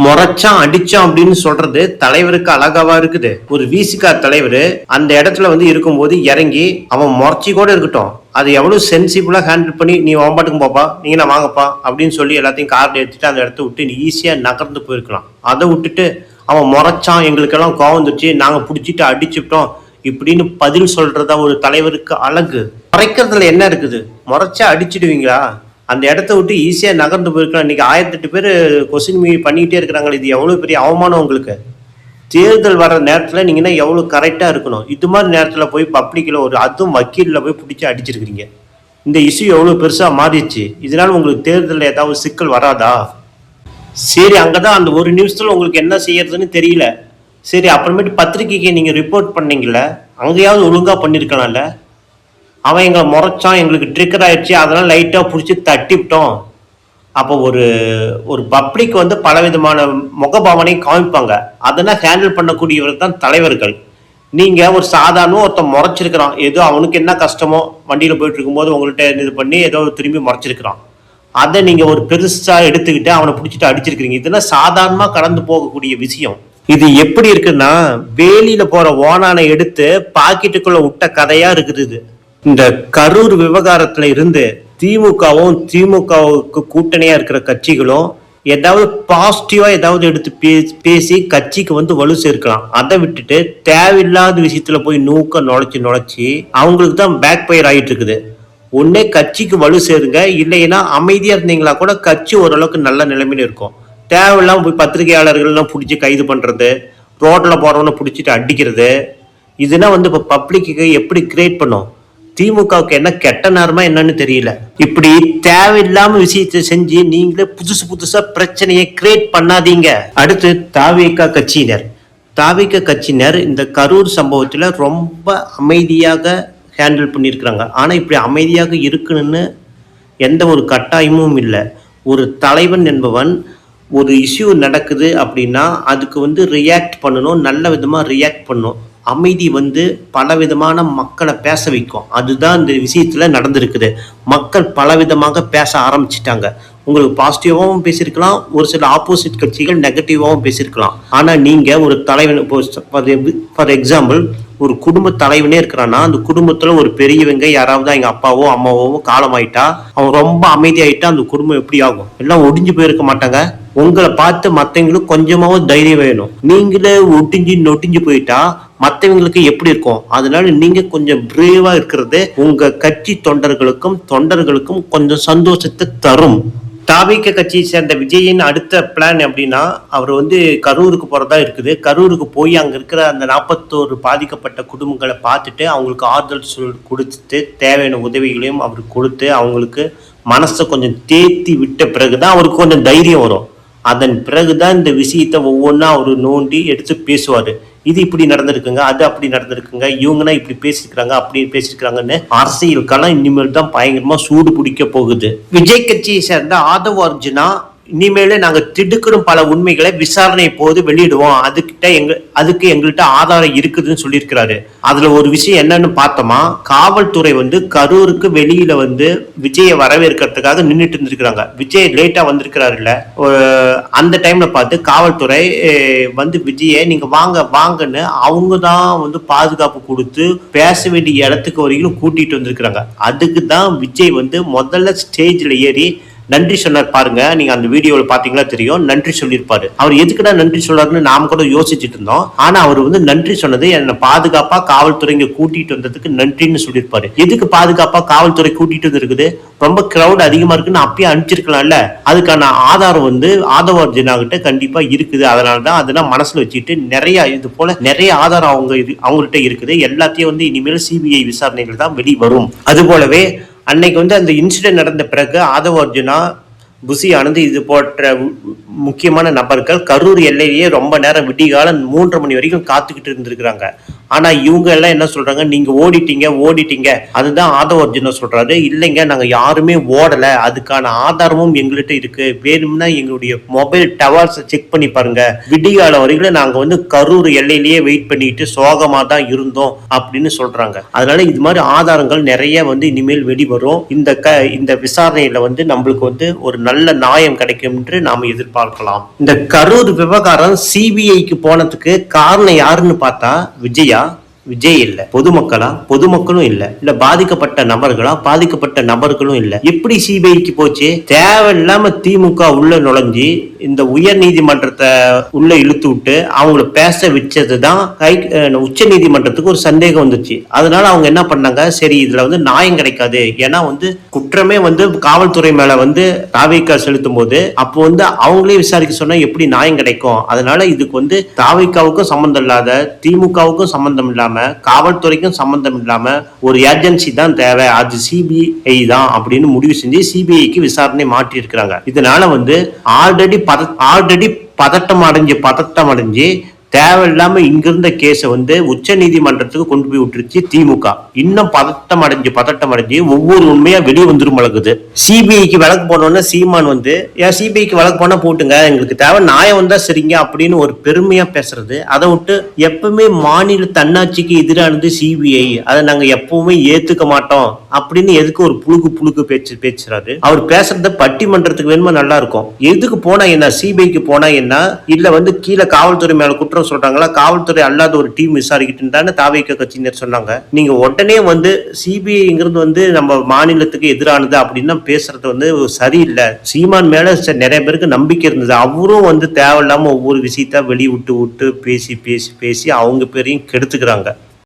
முறைச்சான் அடிச்சான் அப்படின்னு சொல்றது தலைவருக்கு அழகாவா இருக்குது. ஒரு விசிகார் தலைவர் அந்த இடத்துல வந்து இருக்கும்போது இறங்கி அவன் முறைச்சி கூட இருக்கட்டும். அது எவ்வளவு சென்சிபிளா ஹேண்டில் பண்ணி நீ வாம்பாட்டுக்கு போப்பா நீங்க நான் வாங்கப்பா? அப்படின்னு சொல்லி எல்லாத்தையும் கார்டு எடுத்துட்டு அந்த இடத்த விட்டு நீ ஈஸியா நகர்ந்து போயிருக்கலாம். அதை விட்டுட்டு அவன் முறைச்சான் எங்களுக்கெல்லாம் கோவம் வந்துச்சு நாங்க பிடிச்சிட்டு அடிச்சுட்டோம் இப்படின்னு பதில் சொல்றதா ஒரு தலைவருக்கு அழகு. முறைக்கிறதுல என்ன இருக்குது? முறைச்சா அடிச்சிடுவீங்களா? அந்த இடத்த விட்டு ஈஸியாக நகர்ந்து போயிருக்கலாம். இன்னைக்கு ஆயிரத்தெட்டு பேர் கொஸ்டின் மீ பண்ணிக்கிட்டே இருக்கிறாங்க இது எவ்வளோ பெரிய அவமானம் உங்களுக்கு? தேர்தல் வர நேரத்தில் நீங்கன்னா எவ்வளோ கரெக்டாக இருக்கணும்? இது மாதிரி நேரத்தில் போய் பப்ளிக்கில் ஒரு அதுவும் வக்கீலில் போய் பிடிச்சி அடிச்சிருக்கிறீங்க. இந்த இஷ்யூ எவ்வளோ பெருசாக மாறிடுச்சு. இதனால உங்களுக்கு தேர்தலில் ஏதாவது சிக்கல் வராதா? சரி அங்கே தான் அந்த ஒரு நிமிஷத்தில் உங்களுக்கு என்ன செய்யறதுன்னு தெரியல. சரி அப்புறமேட்டு பத்திரிக்கைக்கு நீங்கள் ரிப்போர்ட் பண்ணீங்கல்ல அங்கேயாவது ஒழுங்காக பண்ணியிருக்கலாம்ல அவன் எங்களை முறைச்சான் எங்களுக்கு ட்ரிக்கர் ஆயிடுச்சு அதெல்லாம் லைட்டாக பிடிச்சி தட்டிவிட்டோம். அப்போ ஒரு ஒரு பப்ளிக் வந்து பலவிதமான முகபாவனை காமிப்பாங்க. அதெல்லாம் ஹேண்டில் பண்ணக்கூடியவர் தான் தலைவர்கள். நீங்கள் ஒரு சாதாரண ஒருத்தன் முறைச்சிருக்கிறான். ஏதோ அவனுக்கு என்ன கஷ்டமோ வண்டியில் போயிட்டு இருக்கும்போது உங்கள்கிட்ட இது பண்ணி ஏதோ திரும்பி முறைச்சிருக்கிறான். அதை நீங்கள் ஒரு பெருசாக எடுத்துக்கிட்டு அவனை பிடிச்சிட்டு அடிச்சிருக்கிறீங்க. இதெல்லாம் சாதாரணமாக கடந்து போகக்கூடிய விஷயம். இது எப்படி இருக்குன்னா வேலியில் போகிற ஓனானை எடுத்து பாக்கெட்டுக்குள்ளே விட்ட கதையாக இருக்குது இது. இந்த கரூர் விவகாரத்துல இருந்து திமுகவும் திமுகவுக்கு கூட்டணியா இருக்கிற கட்சிகளும் ஏதாவது பாசிட்டிவா ஏதாவது எடுத்து பே- பேசி கட்சிக்கு வந்து வலு சேர்க்கலாம். அதை விட்டுட்டு தேவையில்லாத விஷயத்துல போய் நூக்க நுழைச்சி நுழைச்சி அவங்களுக்கு தான் பேக் ஃபயர் ஆயிட்டு இருக்குது. ஒன்னே கட்சிக்கு வலு சேருங்க இல்லைன்னா அமைதியா இருந்தீங்களா கூட கட்சி ஓரளவுக்கு நல்ல நிலைமையில இருக்கும். தேவையில்லாம போய் பத்திரிகையாளர்கள்லாம் பிடிச்சி கைது பண்றது ரோட்ல போறவனை பிடிச்சிட்டு அடிக்கிறது. இதுனா வந்து இப்போ பப்ளிக்கு எப்படி கிரியேட் பண்ணும்? திமுகவுக்கு என்ன கெட்ட நேரமா என்னன்னு தெரியல. இப்படி தேவையில்லாம விஷயத்தை செஞ்சு நீங்களே புதுசு புதுசா பிரச்சனையை கிரியேட் பண்ணாதீங்க. அடுத்து தாவேகா கட்சியினர். தாவேகா கட்சியினர் இந்த கரூர் சம்பவத்துல ரொம்ப அமைதியாக ஹேண்டில் பண்ணியிருக்கிறாங்க. ஆனா இப்படி அமைதியாக இருக்கணும்னு எந்த ஒரு கட்டாயமும் இல்லை. ஒரு தலைவன் என்பவன் ஒரு இஷ்யூ நடக்குது அப்படின்னா அதுக்கு வந்து ரியாக்ட் பண்ணணும் நல்ல விதமாக ரியாக்ட் பண்ணணும். அமைதி வந்து பல விதமான மக்களை பேச வைக்கும். அதுதான் இந்த விஷயத்தில் நடந்திருக்குது. மக்கள் பலவிதமாக பேச ஆரம்பிச்சிட்டாங்க. உங்களுக்கு பாசிட்டிவாகவும் பேசியிருக்கலாம் ஒரு சில ஆப்போசிட் கட்சிகள் நெகட்டிவாகவும் பேசியிருக்கலாம். ஆனால் நீங்கள் ஒரு தலைவன் ஃபார் எக்ஸாம்பிள் ஒரு குடும்ப தலைவனே இருக்கிறான்னா அந்த குடும்பத்தில் ஒரு பெரியவங்க யாராவது எங்கள் அப்பாவோ அம்மாவோ காலமாயிட்டா அவன் ரொம்ப அமைதியாயிட்டா அந்த குடும்பம் எப்படி ஆகும்? எல்லாம் ஒடிஞ்சு போயிருக்க மாட்டாங்க. உங்களை பார்த்து மற்றவங்களுக்கு கொஞ்சமாவும் தைரியம் வேணும். நீங்களே ஒட்டிஞ்சு நொட்டிஞ்சு போயிட்டா மற்றவங்களுக்கு எப்படி இருக்கும்? அதனால நீங்க கொஞ்சம் பிரேவா இருக்கிறது உங்க கட்சி தொண்டர்களுக்கும் தொண்டர்களுக்கும் கொஞ்சம் சந்தோஷத்தை தரும். தாபிக கட்சியை சேர்ந்த விஜயின் அடுத்த பிளான் அப்படின்னா அவர் வந்து கரூருக்கு போறதா இருக்குது. கரூருக்கு போய் அங்க இருக்கிற அந்த நாற்பத்தோரு பாதிக்கப்பட்ட குடும்பங்களை பார்த்துட்டு அவங்களுக்கு ஆறுதல் சொல் கொடுத்துட்டு தேவையான உதவிகளையும் அவர் கொடுத்து அவங்களுக்கு மனசை கொஞ்சம் தேத்தி விட்ட பிறகுதான் அவருக்கு கொஞ்சம் தைரியம் வரும். அதன் பிறகுதான் இந்த விஷயத்தை ஒவ்வொன்றா அவர் நோண்டி எடுத்து பேசுவார். இது இப்படி நடந்திருக்குங்க அது அப்படி நடந்திருக்குங்க இவங்கன்னா இப்படி பேசியிருக்கிறாங்க அப்படி பேசியிருக்கிறாங்கன்னு அரசியல் களம் இனிமேல் தான் பயங்கரமா சூடு பிடிக்க போகுது. விஜய் கட்சியை சேர்ந்த ஆதவ அர்ஜுனா இனிமேல நாங்க திடுக்கிடும் பல உண்மைகளை விசாரணை போது வெளியிடுவோம். அதுக்கிட்ட எங்க அதுக்கு எங்கள்கிட்ட ஆதாரம் இருக்குதுன்னு சொல்லியிருக்கிறாரு. அதுல ஒரு விஷயம் என்னன்னு பார்த்தோமா? காவல்துறை வந்து கரூருக்கு வெளியில வந்து விஜயை வரவேற்கிறதுக்காக நின்றுட்டு இருந்திருக்கிறாங்க. விஜய் லேட்டா வந்திருக்கிறாருல்ல. இல்ல அந்த டைம்ல பார்த்து காவல்துறை வந்து விஜயை நீங்க வாங்க வாங்கன்னு அவங்க தான் வந்து பாதுகாப்பு கொடுத்து பேச வேண்டிய இடத்துக்கு வரைக்கும் கூட்டிட்டு வந்திருக்கிறாங்க. அதுக்கு தான் விஜய் வந்து முதல்ல ஸ்டேஜ்ல ஏறி நன்றி சொன்னார் பாருங்க. நீங்க அந்த வீடியோவில் பாத்தீங்களா தெரியும். நன்றி சொல்லியிருப்பாரு. அவர் எதுக்குடா நன்றி சொல்றாருன்னு நாம கூட யோசிச்சுட்டு இருந்தோம். ஆனா அவர் வந்து நன்றி சொன்னது என்னை பாதுகாப்பா காவல்துறைங்க கூட்டிட்டு வந்ததுக்கு நன்றின்னு சொல்லியிருப்பாரு. எதுக்கு பாதுகாப்பா காவல்துறை கூட்டிட்டு வந்திருக்குது? ரொம்ப கிரௌட் அதிகமா இருக்குன்னு அப்பயே அனுப்பிச்சிருக்கலாம்ல. அதுக்கான ஆதாரம் வந்து ஆதவ அர்ஜுனா கிட்ட கண்டிப்பா இருக்குது. அதனாலதான் அதெல்லாம் மனசுல வச்சுட்டு நிறைய இது போல நிறைய ஆதாரம் அவங்க இது அவங்கள்ட்ட இருக்குது. எல்லாத்தையும் வந்து இனிமேல் சிபிஐ விசாரணைகள் தான் வெளிவரும். அது போலவே அன்னைக்கு வந்து அந்த இன்சிடென்ட் நடந்த பிறகு ஆதவ அர்ஜுனா புசி ஆனந்த் இது போன்ற முக்கியமான நபர்கள் கரூர் எல்லையிலேயே ரொம்ப நேரம் விடிகாலம் மூன்று மணி வரைக்கும் காத்துக்கிட்டு இருந்திருக்கிறாங்க. ஆனா இவங்க எல்லாம் என்ன சொல்றாங்க? நீங்க ஓடிட்டீங்க ஓடிட்டீங்க. அதுதான் ஆதவ அர்ஜுனா சொல்றாரு. இல்லைங்க நாங்க யாருமே ஓடல. அதுக்கான ஆதாரமும் எங்கள்கிட்ட இருக்கு. வேணும்னா எங்களுடைய மொபைல் டவர்ஸ் செக் பண்ணி பாருங்க. விடியால வரைக்கும் நாங்க வந்து கரூர் எல்லையிலேயே வெயிட் பண்ணிட்டு சோகமா தான் இருந்தோம் அப்படின்னு சொல்றாங்க. அதனால இது மாதிரி ஆதாரங்கள் நிறைய வந்து இனிமேல் வெளிவரும். இந்த க இந்த விசாரணையில வந்து நம்மளுக்கு வந்து ஒரு நல்ல நியாயம் கிடைக்கும் என்று நாம் எதிர்பார்க்கலாம். இந்த கரூர் விவகாரம் சிபிஐக்கு போனதுக்கு காரணம் யாருன்னு பார்த்தா விஜயா. விஜய் இல்ல பொதுமக்களா? பொதுமக்களும் இல்ல. இல்ல பாதிக்கப்பட்ட நபர்களா? பாதிக்கப்பட்ட நபர்களும் இல்ல. எப்படி சிபிஐக்கு போச்சு? தேவையில்லாம திமுக உள்ள நுழைஞ்சி இந்த உயர் நீதிமன்றத்தை உள்ள இழுத்து விட்டு அவங்கள பேச வச்சதுதான் கை உச்ச நீதிமன்றத்துக்கு ஒரு சந்தேகம் வந்துச்சு. அதனால அவங்க என்ன பண்ணாங்க? சரி இதுல வந்து நியாயம் கிடைக்காது. ஏன்னா வந்து குற்றமே வந்து காவல்துறை மேல வந்து தாவிக்கா செலுத்தும் போது அப்போ வந்து அவங்களே விசாரிக்க சொன்னா எப்படி நியாயம் கிடைக்கும்? அதனால இதுக்கு வந்து தாவிக்காவுக்கும் சம்பந்தம் இல்லாத திமுகவுக்கும் சம்பந்தம் இல்லாம காவல்துறைக்கும் சம்பந்தம் இல்லாம ஒரு ஏஜென்சி தான் தேவை. அது சிபிஐ தான் அப்படின்னு முடிவு செஞ்சு சிபிஐக்கு விசாரணை மாற்றி இருக்கிறாங்க இதனால வந்து ஆல்ரெடி பத ஆல்ரெடி பதட்டம் அடைஞ்சு பதட்டம் அடைஞ்சு தேவையில்லாம இங்கிருந்த கேஸை வந்து உச்ச நீதிமன்றத்துக்கு கொண்டு போய் விட்டுருச்சு திமுக. இன்னும் பதட்டம் அடைஞ்சு பதட்டம் அடைஞ்சு ஒவ்வொரு உண்மையா வெளியே வந்துரும் வழக்குது சிபிஐக்கு வழக்கு போனோன்னா சீமான் வந்து ஏன் சிபிஐக்கு வழக்கு போனா போட்டுங்க எங்களுக்கு தேவை நியாயம் வந்தா சரிங்க அப்படின்னு ஒரு பெருமையா பேசுறது. அதை விட்டு எப்பவுமே மாநில தன்னாட்சிக்கு எதிரானது சிபிஐ. அதை நாங்க எப்பவுமே ஏத்துக்க மாட்டோம் அப்படின்னு எதுக்கு ஒரு புழுக்கு புழுக்கு பேச்சு பேசுறாரு. அவர் பேசுறத பட்டிமன்றத்துக்கு வேணுமா நல்லா இருக்கும். எதுக்கு போனா என்ன சிபிஐக்கு போனா என்ன இல்ல வந்து கீழே காவல்துறை மேல குற்றம் சொல்றாங்களா காவல்துறை அல்லாத ஒரு டீம் விசாரிக்கிட்டு இருந்தான்னு தாவைக்க கட்சியினர் சொன்னாங்க. நீங்க உடனே வந்து சிபிஐங்கிறது வந்து நம்ம மாநிலத்துக்கு எதிரானது அப்படின்னு பேசுறது வந்து சரியில்லை. சீமான் மேல ச- நிறைய பேருக்கு நம்பிக்கை இருந்தது. அவரும் வந்து தேவையில்லாம ஒவ்வொரு விஷயத்த வெளிய விட்டு விட்டு பேசி பேசி பேசி அவங்க பேரையும் கெடுத்துக்கிறாங்க.